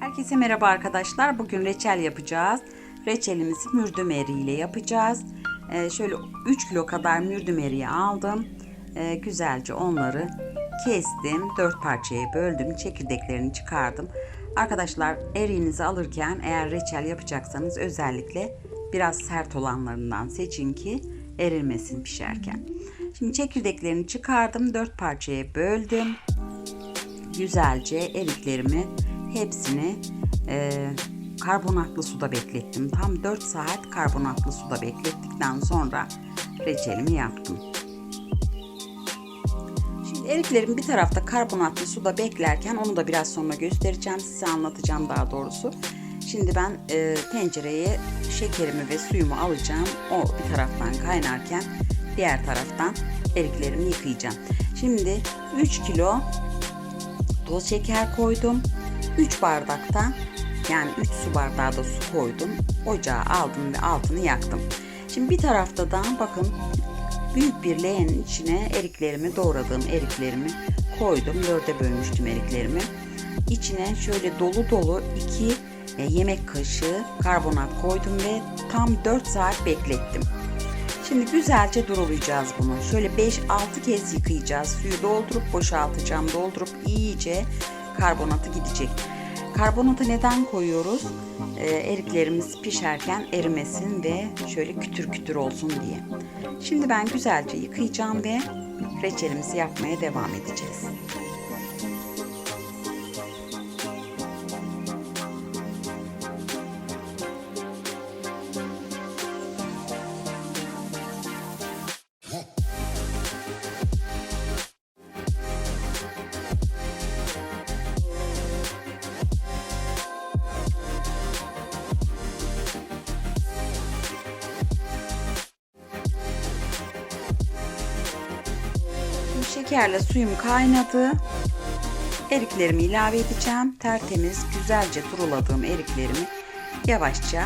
Herkese merhaba arkadaşlar. Bugün reçel yapacağız. Reçelimizi mürdüm eriğiyle yapacağız. Ee, şöyle 3 kilo kadar mürdüm eriği aldım. Ee, güzelce onları kestim. 4 parçaya böldüm. Çekirdeklerini çıkardım. Arkadaşlar eriğinizi alırken eğer reçel yapacaksanız özellikle biraz sert olanlarından seçin ki erilmesin pişerken. Şimdi çekirdeklerini çıkardım. 4 parçaya böldüm güzelce eriklerimi hepsini e, karbonatlı suda beklettim. Tam 4 saat karbonatlı suda beklettikten sonra reçelimi yaptım. Şimdi eriklerim bir tarafta karbonatlı suda beklerken onu da biraz sonra göstereceğim. Size anlatacağım daha doğrusu. Şimdi ben e, tencereye şekerimi ve suyumu alacağım. O bir taraftan kaynarken diğer taraftan eriklerimi yıkayacağım. Şimdi 3 kilo toz şeker koydum. 3 bardakta yani 3 su bardağı da su koydum. Ocağa aldım ve altını yaktım. Şimdi bir tarafta da bakın büyük bir leğenin içine eriklerimi doğradığım eriklerimi koydum. Dörde bölmüştüm eriklerimi. İçine şöyle dolu dolu 2 yemek kaşığı karbonat koydum ve tam 4 saat beklettim. Şimdi güzelce durulayacağız bunu. Şöyle 5-6 kez yıkayacağız. Suyu doldurup boşaltacağım. Doldurup iyice karbonatı gidecek. Karbonatı neden koyuyoruz? Ee, eriklerimiz pişerken erimesin ve şöyle kütür kütür olsun diye. Şimdi ben güzelce yıkayacağım ve reçelimizi yapmaya devam edeceğiz. Şekerle suyum kaynadı. Eriklerimi ilave edeceğim. Tertemiz, güzelce duruladığım eriklerimi yavaşça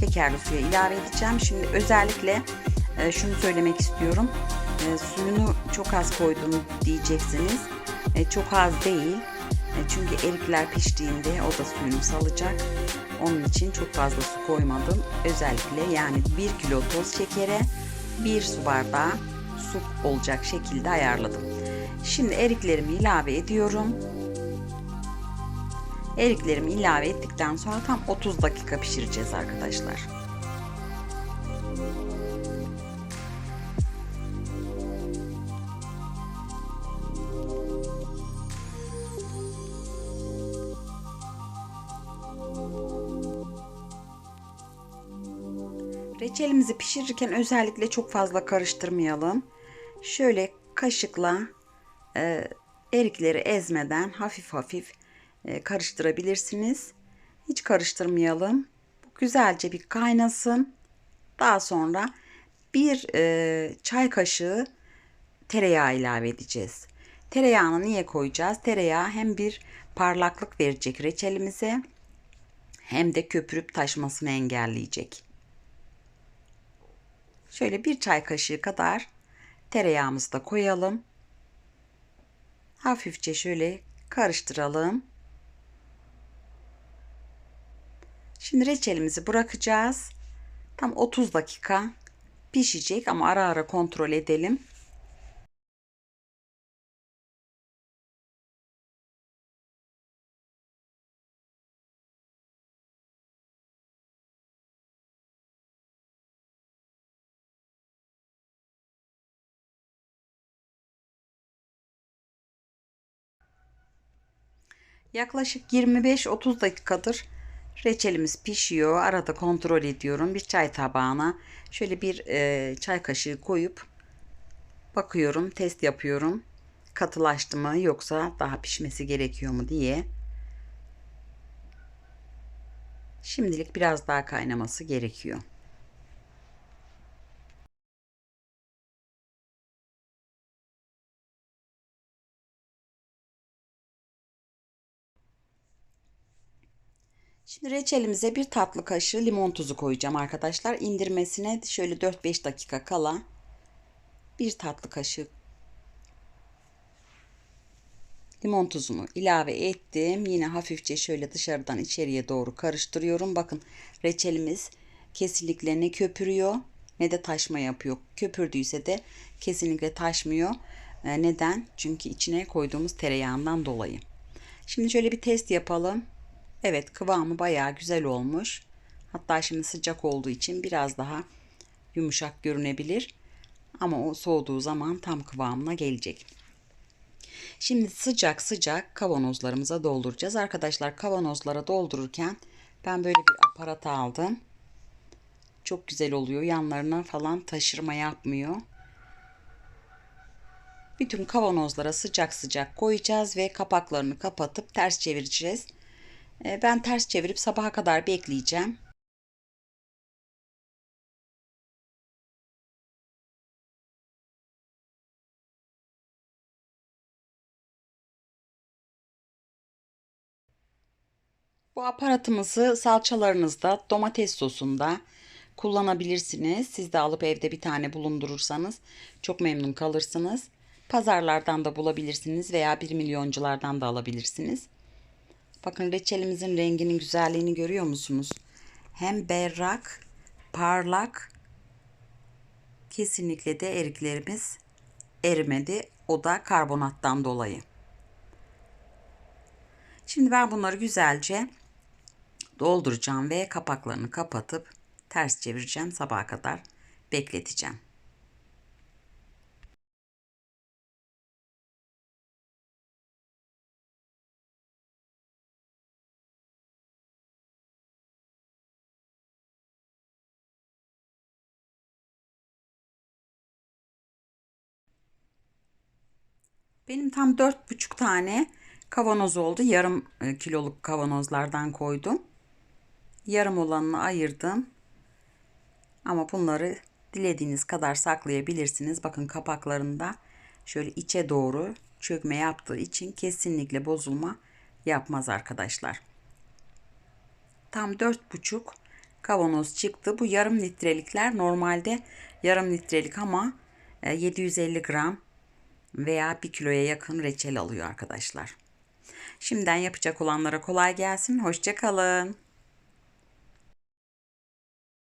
şekerli suya ilave edeceğim. Şimdi özellikle e, şunu söylemek istiyorum. E, suyunu çok az koydum diyeceksiniz. E, çok az değil. Çünkü erikler piştiğinde o da suyunu salacak. Onun için çok fazla su koymadım. Özellikle yani 1 kilo toz şekere 1 su bardağı su olacak şekilde ayarladım. Şimdi eriklerimi ilave ediyorum. Eriklerimi ilave ettikten sonra tam 30 dakika pişireceğiz arkadaşlar. Reçelimizi pişirirken özellikle çok fazla karıştırmayalım. Şöyle kaşıkla e, erikleri ezmeden hafif hafif e, karıştırabilirsiniz. Hiç karıştırmayalım. Bu güzelce bir kaynasın. Daha sonra bir e, çay kaşığı tereyağı ilave edeceğiz. Tereyağını niye koyacağız? Tereyağı hem bir parlaklık verecek reçelimize hem de köpürüp taşmasını engelleyecek. Şöyle bir çay kaşığı kadar tereyağımızı da koyalım. Hafifçe şöyle karıştıralım. Şimdi reçelimizi bırakacağız. Tam 30 dakika pişecek ama ara ara kontrol edelim. Yaklaşık 25-30 dakikadır reçelimiz pişiyor. Arada kontrol ediyorum. Bir çay tabağına şöyle bir e, çay kaşığı koyup bakıyorum, test yapıyorum. Katılaştı mı yoksa daha pişmesi gerekiyor mu diye. Şimdilik biraz daha kaynaması gerekiyor. Şimdi reçelimize bir tatlı kaşığı limon tuzu koyacağım arkadaşlar. İndirmesine şöyle 4-5 dakika kala bir tatlı kaşığı Limon tuzunu ilave ettim. Yine hafifçe şöyle dışarıdan içeriye doğru karıştırıyorum. Bakın reçelimiz kesinlikle ne köpürüyor ne de taşma yapıyor. Köpürdüyse de kesinlikle taşmıyor. E, Neden? Çünkü içine koyduğumuz tereyağından dolayı. Şimdi şöyle bir test yapalım. Evet kıvamı bayağı güzel olmuş. Hatta şimdi sıcak olduğu için biraz daha yumuşak görünebilir. Ama o soğuduğu zaman tam kıvamına gelecek. Şimdi sıcak sıcak kavanozlarımıza dolduracağız. Arkadaşlar kavanozlara doldururken ben böyle bir aparat aldım. Çok güzel oluyor. Yanlarına falan taşırma yapmıyor. Bütün kavanozlara sıcak sıcak koyacağız ve kapaklarını kapatıp ters çevireceğiz. Ee, Ben ters çevirip sabaha kadar bekleyeceğim. Bu aparatımızı salçalarınızda, domates sosunda kullanabilirsiniz. Siz de alıp evde bir tane bulundurursanız çok memnun kalırsınız. Pazarlardan da bulabilirsiniz veya bir milyonculardan da alabilirsiniz. Bakın reçelimizin renginin güzelliğini görüyor musunuz? Hem berrak, parlak, kesinlikle de eriklerimiz erimedi. O da karbonattan dolayı. Şimdi ben bunları güzelce dolduracağım ve kapaklarını kapatıp ters çevireceğim sabaha kadar bekleteceğim. Benim tam dört buçuk tane kavanoz oldu. Yarım e, kiloluk kavanozlardan koydum. Yarım olanını ayırdım. Ama bunları dilediğiniz kadar saklayabilirsiniz. Bakın kapaklarında şöyle içe doğru çökme yaptığı için kesinlikle bozulma yapmaz arkadaşlar. Tam dört buçuk kavanoz çıktı. Bu yarım litrelikler normalde yarım litrelik ama 750 gram veya 1 kiloya yakın reçel alıyor arkadaşlar. Şimdiden yapacak olanlara kolay gelsin. Hoşçakalın.